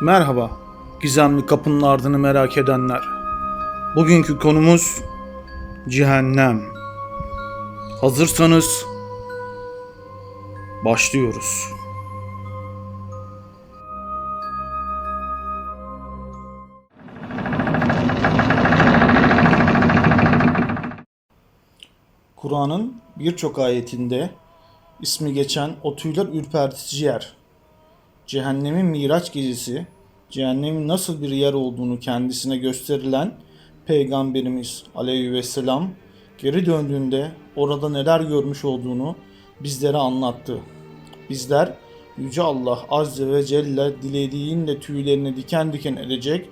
Merhaba, gizemli kapının ardını merak edenler. Bugünkü konumuz cehennem. Hazırsanız başlıyoruz. Kur'an'ın birçok ayetinde ismi geçen o tüyler ürpertici yer cehennemin Miraç gecesi, cehennemin nasıl bir yer olduğunu kendisine gösterilen Peygamberimiz aleyhisselam geri döndüğünde orada neler görmüş olduğunu bizlere anlattı. Bizler Yüce Allah Azze ve Celle dilediğinde tüylerini diken diken edecek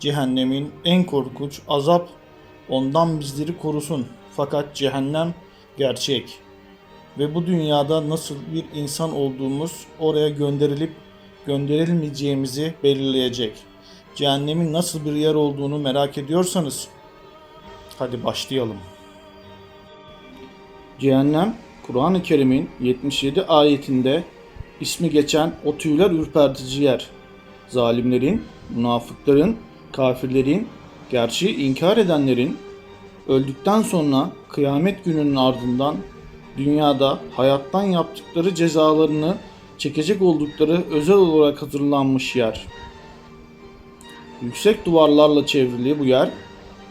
cehennemin en korkunç azap ondan bizleri korusun. Fakat cehennem gerçek ve bu dünyada nasıl bir insan olduğumuz oraya gönderilip gönderilmeyeceğimizi belirleyecek. Cehennemin nasıl bir yer olduğunu merak ediyorsanız hadi başlayalım. Cehennem Kur'an-ı Kerim'in 77 ayetinde ismi geçen o tüyler ürpertici yer. Zalimlerin, münafıkların, kafirlerin, gerçeği inkar edenlerin öldükten sonra kıyamet gününün ardından dünyada hayattan yaptıkları cezalarını çekecek oldukları özel olarak hazırlanmış yer. Yüksek duvarlarla çevrili bu yer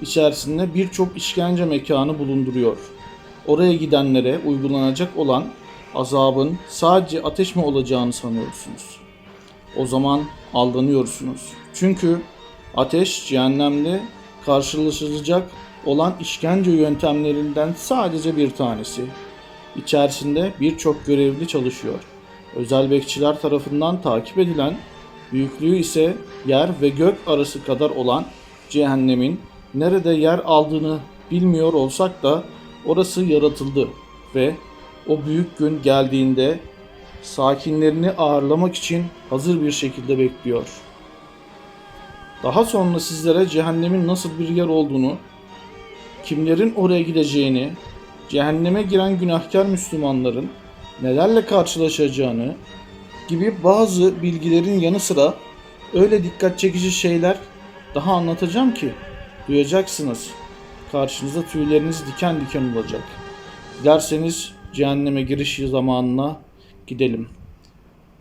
içerisinde birçok işkence mekanı bulunduruyor. Oraya gidenlere uygulanacak olan azabın sadece ateş mi olacağını sanıyorsunuz. O zaman aldanıyorsunuz. Çünkü ateş cehennemde karşılaşılacak olan işkence yöntemlerinden sadece bir tanesi. İçerisinde birçok görevli çalışıyor. Özel bekçiler tarafından takip edilen, büyüklüğü ise yer ve gök arası kadar olan cehennemin nerede yer aldığını bilmiyor olsak da orası yaratıldı ve o büyük gün geldiğinde sakinlerini ağırlamak için hazır bir şekilde bekliyor. Daha sonra sizlere cehennemin nasıl bir yer olduğunu, kimlerin oraya gideceğini, cehenneme giren günahkar Müslümanların nelerle karşılaşacağını gibi bazı bilgilerin yanı sıra öyle dikkat çekici şeyler daha anlatacağım ki duyacaksınız. Karşınıza tüyleriniz diken diken olacak. Dilerseniz cehenneme giriş zamanına gidelim.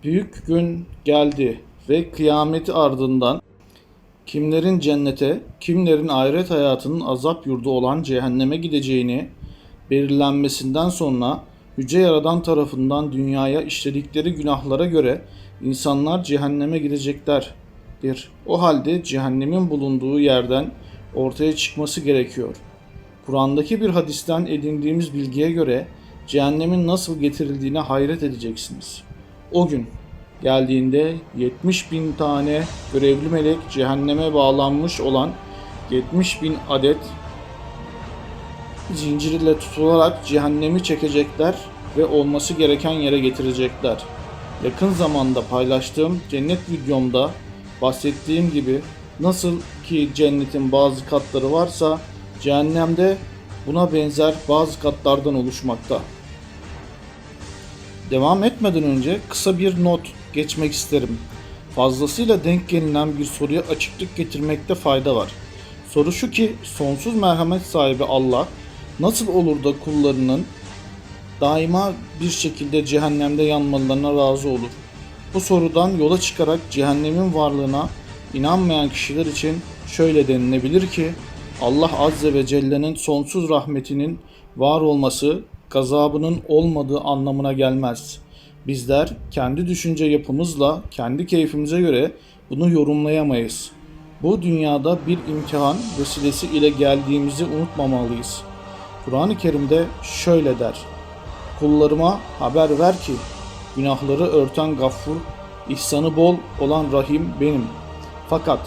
Büyük gün geldi ve kıyameti ardından kimlerin cennete, kimlerin ahiret hayatının azap yurdu olan cehenneme gideceğini belirlenmesinden sonra Yüce Yaradan tarafından dünyaya işledikleri günahlara göre insanlar cehenneme gideceklerdir. O halde cehennemin bulunduğu yerden ortaya çıkması gerekiyor. Kur'an'daki bir hadisten edindiğimiz bilgiye göre cehennemin nasıl getirildiğine hayret edeceksiniz. O gün geldiğinde 70 bin tane görevli melek cehenneme bağlanmış olan 70 bin adet zincirle tutularak cehennemi çekecekler ve olması gereken yere getirecekler. Yakın zamanda paylaştığım cennet videomda bahsettiğim gibi nasıl ki cennetin bazı katları varsa cehennemde buna benzer bazı katlardan oluşmakta. Devam etmeden önce kısa bir not geçmek isterim. Fazlasıyla denk gelinen bir soruya açıklık getirmekte fayda var. Soru şu ki sonsuz merhamet sahibi Allah nasıl olur da kullarının daima bir şekilde cehennemde yanmalarına razı olur? Bu sorudan yola çıkarak cehennemin varlığına inanmayan kişiler için şöyle denilebilir ki Allah Azze ve Celle'nin sonsuz rahmetinin var olması gazabının olmadığı anlamına gelmez. Bizler kendi düşünce yapımızla, kendi keyfimize göre bunu yorumlayamayız. Bu dünyada bir imtihan vesilesi ile geldiğimizi unutmamalıyız. Kur'an-ı Kerim'de şöyle der. Kullarıma haber ver ki günahları örten gaffur, ihsanı bol olan rahim benim. Fakat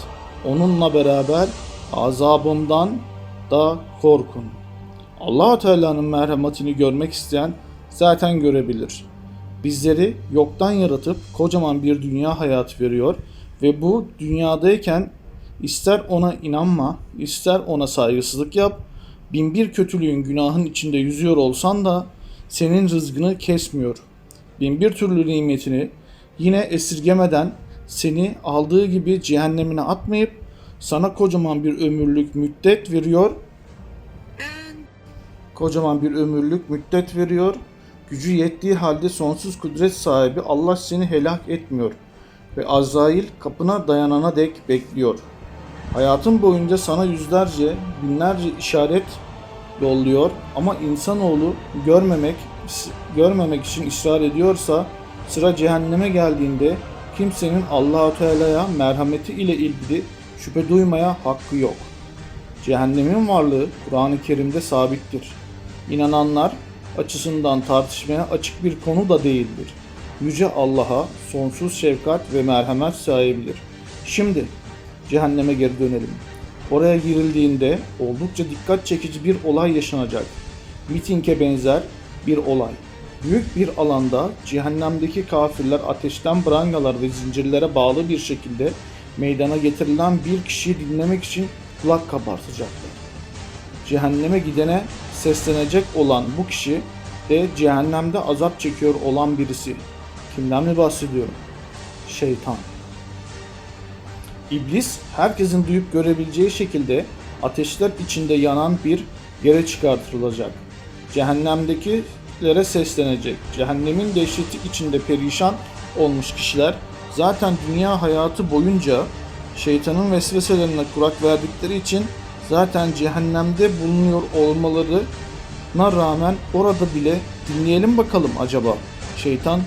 onunla beraber azabımdan da korkun. allah Teala'nın merhametini görmek isteyen zaten görebilir. Bizleri yoktan yaratıp kocaman bir dünya hayatı veriyor ve bu dünyadayken ister ona inanma, ister ona saygısızlık yap, bin bir kötülüğün günahın içinde yüzüyor olsan da senin rızkını kesmiyor. Bin bir türlü nimetini yine esirgemeden seni aldığı gibi cehennemine atmayıp sana kocaman bir ömürlük müddet veriyor. Kocaman bir ömürlük müddet veriyor. Gücü yettiği halde sonsuz kudret sahibi Allah seni helak etmiyor ve Azrail kapına dayanana dek bekliyor. Hayatın boyunca sana yüzlerce, binlerce işaret yolluyor ama insanoğlu görmemek görmemek için ısrar ediyorsa sıra cehenneme geldiğinde kimsenin Allahu Teala'ya merhameti ile ilgili şüphe duymaya hakkı yok. Cehennemin varlığı Kur'an-ı Kerim'de sabittir. İnananlar açısından tartışmaya açık bir konu da değildir. Yüce Allah'a sonsuz şefkat ve merhamet sahibidir. Şimdi cehenneme geri dönelim. Oraya girildiğinde oldukça dikkat çekici bir olay yaşanacak. Mitinge benzer bir olay. Büyük bir alanda cehennemdeki kafirler ateşten brangalar ve zincirlere bağlı bir şekilde meydana getirilen bir kişiyi dinlemek için kulak kabartacaklar. Cehenneme gidene seslenecek olan bu kişi de cehennemde azap çekiyor olan birisi. Kimden mi bahsediyorum? Şeytan. İblis herkesin duyup görebileceği şekilde ateşler içinde yanan bir yere çıkartılacak. Cehennemdekilere seslenecek. Cehennemin dehşeti içinde perişan olmuş kişiler zaten dünya hayatı boyunca şeytanın vesveselerine kurak verdikleri için zaten cehennemde bulunuyor olmalarına rağmen orada bile dinleyelim bakalım acaba şeytan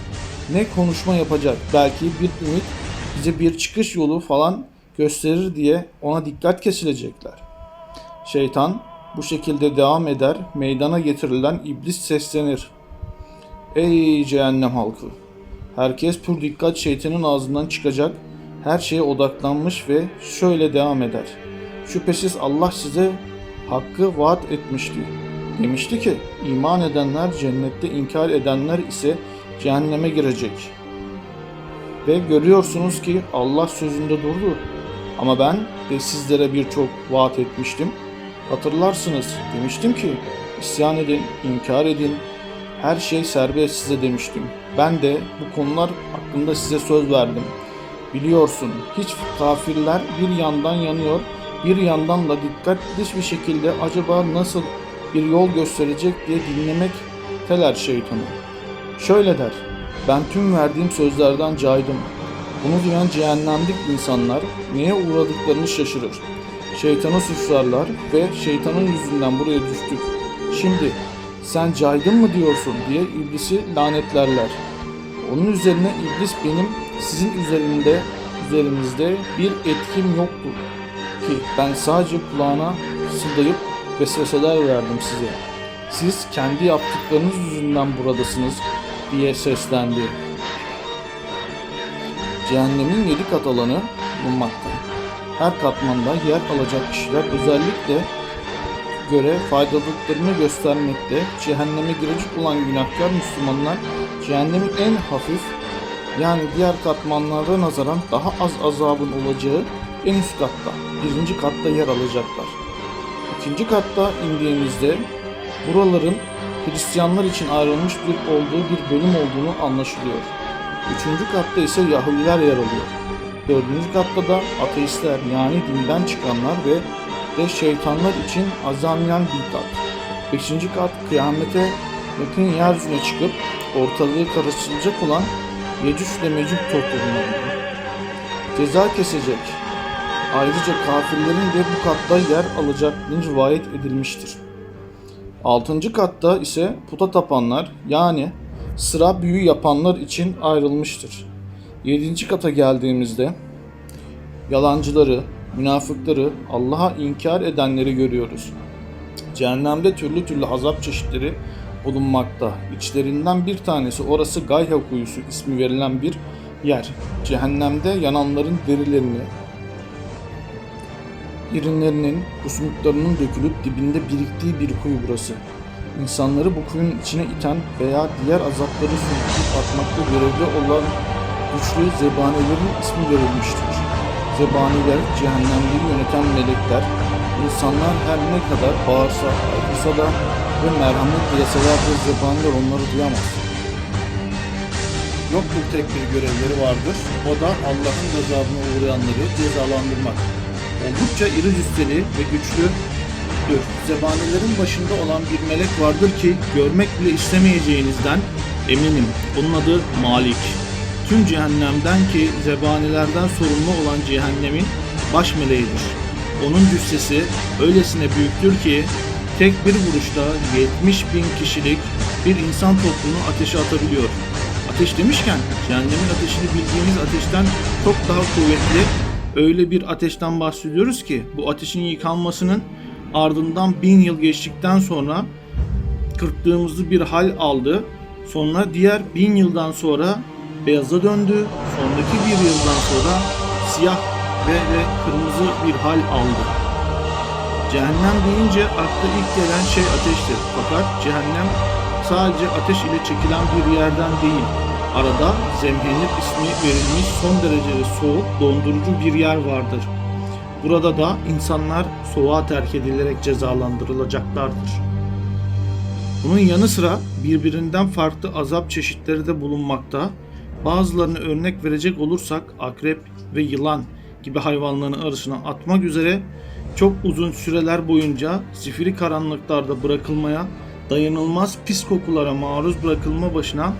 ne konuşma yapacak belki bir ümit bize bir çıkış yolu falan gösterir diye ona dikkat kesilecekler. Şeytan bu şekilde devam eder, meydana getirilen iblis seslenir. Ey cehennem halkı! Herkes pür dikkat şeytanın ağzından çıkacak, her şeye odaklanmış ve şöyle devam eder. Şüphesiz Allah size hakkı vaat etmişti. Demişti ki iman edenler cennette inkar edenler ise cehenneme girecek. Ve görüyorsunuz ki Allah sözünde durdu. Ama ben de sizlere birçok vaat etmiştim. Hatırlarsınız demiştim ki isyan edin, inkar edin, her şey serbest size demiştim. Ben de bu konular hakkında size söz verdim. Biliyorsun hiç kafirler bir yandan yanıyor, bir yandan da dikkatli bir şekilde acaba nasıl bir yol gösterecek diye dinlemekteler şeytanı. Şöyle der, ben tüm verdiğim sözlerden caydım. Bunu duyan cehennemlik insanlar neye uğradıklarını şaşırır. Şeytanı suçlarlar ve şeytanın yüzünden buraya düştük. Şimdi sen caydın mı diyorsun diye iblisi lanetlerler. Onun üzerine iblis benim sizin üzerinde üzerinizde bir etkim yoktu ki ben sadece kulağına sıldayıp vesveseler verdim size. Siz kendi yaptıklarınız yüzünden buradasınız diye seslendi. Cehennemin yedi kat alanı bulunmakta. Her katmanda yer alacak kişiler özellikle göre faydalıklarını göstermekte. Cehenneme girecek olan günahkar Müslümanlar cehennemin en hafif yani diğer katmanlara nazaran daha az azabın olacağı en üst katta, birinci katta yer alacaklar. İkinci katta indiğimizde buraların Hristiyanlar için ayrılmış bir olduğu bir bölüm olduğunu anlaşılıyor. Üçüncü katta ise Yahudiler yer alıyor. Dördüncü katta da ateistler yani dinden çıkanlar ve de şeytanlar için azamiyen bir kat. Beşinci kat kıyamete yakın yeryüzüne çıkıp ortalığı karıştıracak olan Yecüc ile Mecüc toplumlarına ceza kesecek. Ayrıca kafirlerin de bu katta yer alacaklığı rivayet edilmiştir. Altıncı katta ise puta tapanlar yani sıra büyü yapanlar için ayrılmıştır. Yedinci kata geldiğimizde yalancıları, münafıkları, Allah'a inkar edenleri görüyoruz. Cehennemde türlü türlü azap çeşitleri bulunmakta. İçlerinden bir tanesi orası Gayha kuyusu ismi verilen bir yer. Cehennemde yananların derilerini, irinlerinin, kusmuklarının dökülüp dibinde biriktiği bir kuyu burası. İnsanları bu kuyunun içine iten veya diğer azapları sürükleyip atmakta görevli olan güçlü zebanelerin ismi verilmiştir. Zebaniler, cehennemleri yöneten melekler, insanlar her ne kadar bağırsa, haykırsa da ve merhamet dileseler de zebaniler onları duyamaz. Yoktur tek bir görevleri vardır. O da Allah'ın gazabına uğrayanları cezalandırmak. Oldukça iri cüsseli ve güçlüdür. Zebanilerin başında olan bir melek vardır ki görmek bile istemeyeceğinizden eminim. Onun adı Malik. Tüm cehennemden ki zebanilerden sorumlu olan cehennemin baş meleğidir. Onun cüssesi öylesine büyüktür ki tek bir vuruşta 70 bin kişilik bir insan topluluğunu ateşe atabiliyor. Ateş demişken cehennemin ateşini bildiğimiz ateşten çok daha kuvvetli öyle bir ateşten bahsediyoruz ki bu ateşin yıkanmasının ardından bin yıl geçtikten sonra kırptığımızı bir hal aldı. Sonra diğer bin yıldan sonra beyaza döndü. Sonraki bir yıldan sonra siyah ve, ve kırmızı bir hal aldı. Cehennem deyince akla ilk gelen şey ateştir. Fakat cehennem sadece ateş ile çekilen bir yerden değil. Arada zemhenir ismi verilmiş son derece soğuk, dondurucu bir yer vardır. Burada da insanlar soğuğa terk edilerek cezalandırılacaklardır. Bunun yanı sıra birbirinden farklı azap çeşitleri de bulunmakta. Bazılarını örnek verecek olursak akrep ve yılan gibi hayvanların arasına atmak üzere çok uzun süreler boyunca zifiri karanlıklarda bırakılmaya, dayanılmaz pis kokulara maruz bırakılma başına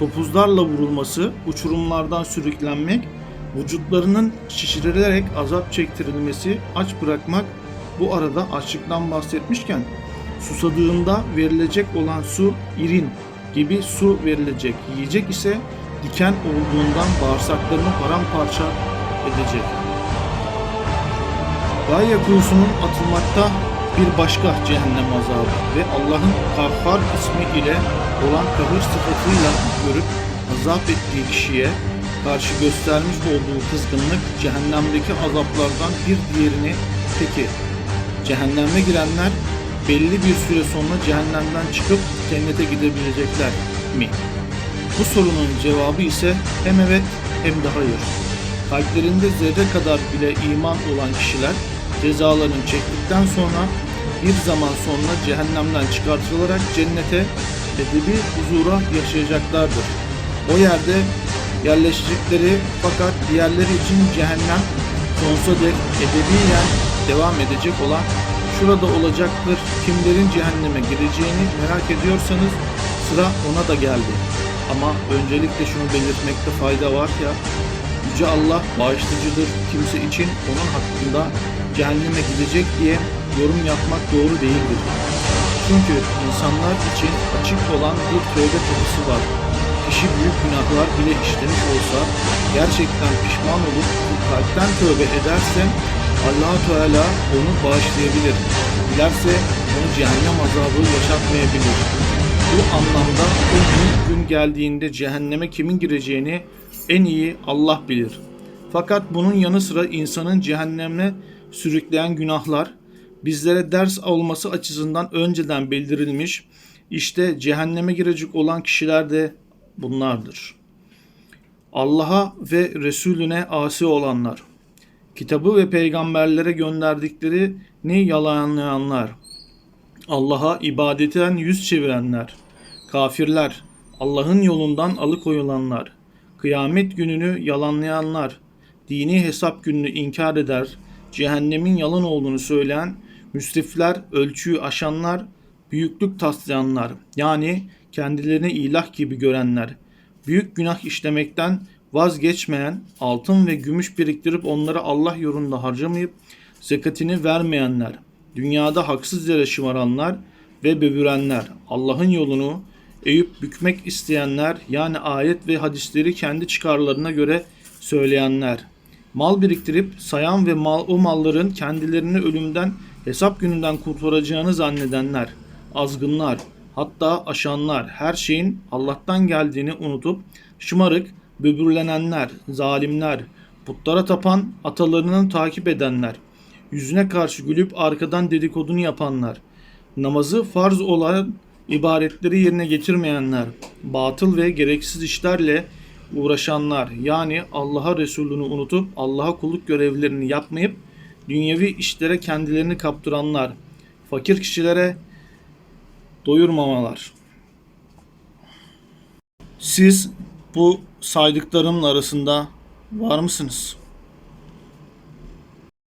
topuzlarla vurulması, uçurumlardan sürüklenmek, vücutlarının şişirilerek azap çektirilmesi, aç bırakmak, bu arada açlıktan bahsetmişken susadığında verilecek olan su irin gibi su verilecek. Yiyecek ise diken olduğundan bağırsaklarını paramparça edecek. Gaye kuyusunun atılmakta bir başka cehennem azabı ve Allah'ın Kahhar ismi ile olan kahır sıfatıyla görüp azap ettiği kişiye karşı göstermiş olduğu kızgınlık cehennemdeki azaplardan bir diğerini peki cehenneme girenler belli bir süre sonra cehennemden çıkıp cennete gidebilecekler mi? Bu sorunun cevabı ise hem evet hem de hayır. Kalplerinde zerre kadar bile iman olan kişiler cezalarını çektikten sonra bir zaman sonra cehennemden çıkartılarak cennete ebedi huzura yaşayacaklardır. O yerde yerleşecekleri fakat diğerleri için cehennem sonsuza dek ebediyen devam edecek olan şurada olacaktır. Kimlerin cehenneme gireceğini merak ediyorsanız sıra ona da geldi. Ama öncelikle şunu belirtmekte fayda var ya Yüce Allah bağışlayıcıdır kimse için onun hakkında cehenneme gidecek diye yorum yapmak doğru değildir. Çünkü insanlar için açık olan bir tövbe kapısı var. Kişi büyük günahlar bile işlemiş olsa gerçekten pişman olup kalpten tövbe ederse allah Teala onu bağışlayabilir. Dilerse onu cehennem azabı yaşatmayabilir. Bu anlamda o büyük gün geldiğinde cehenneme kimin gireceğini en iyi Allah bilir. Fakat bunun yanı sıra insanın cehennemine sürükleyen günahlar bizlere ders olması açısından önceden bildirilmiş. İşte cehenneme girecek olan kişiler de bunlardır. Allah'a ve Resulüne asi olanlar, kitabı ve peygamberlere gönderdiklerini yalanlayanlar, Allah'a ibadetten yüz çevirenler, kafirler, Allah'ın yolundan alıkoyulanlar, kıyamet gününü yalanlayanlar, dini hesap gününü inkar eder, cehennemin yalan olduğunu söyleyen, müsrifler, ölçüyü aşanlar, büyüklük taslayanlar, yani kendilerini ilah gibi görenler, büyük günah işlemekten vazgeçmeyen, altın ve gümüş biriktirip onları Allah yolunda harcamayıp zekatini vermeyenler, dünyada haksız yere şımaranlar ve böbürenler, Allah'ın yolunu eğip bükmek isteyenler, yani ayet ve hadisleri kendi çıkarlarına göre söyleyenler, mal biriktirip sayan ve mal, o malların kendilerini ölümden, hesap gününden kurtaracağını zannedenler, azgınlar, hatta aşanlar, her şeyin Allah'tan geldiğini unutup şımarık, böbürlenenler, zalimler, putlara tapan, atalarını takip edenler, yüzüne karşı gülüp arkadan dedikodunu yapanlar, namazı farz olan ibaretleri yerine getirmeyenler, batıl ve gereksiz işlerle uğraşanlar, yani Allah'a Resulünü unutup Allah'a kulluk görevlerini yapmayıp dünyevi işlere kendilerini kaptıranlar, fakir kişilere doyurmamalar. Siz bu saydıklarımın arasında var mısınız?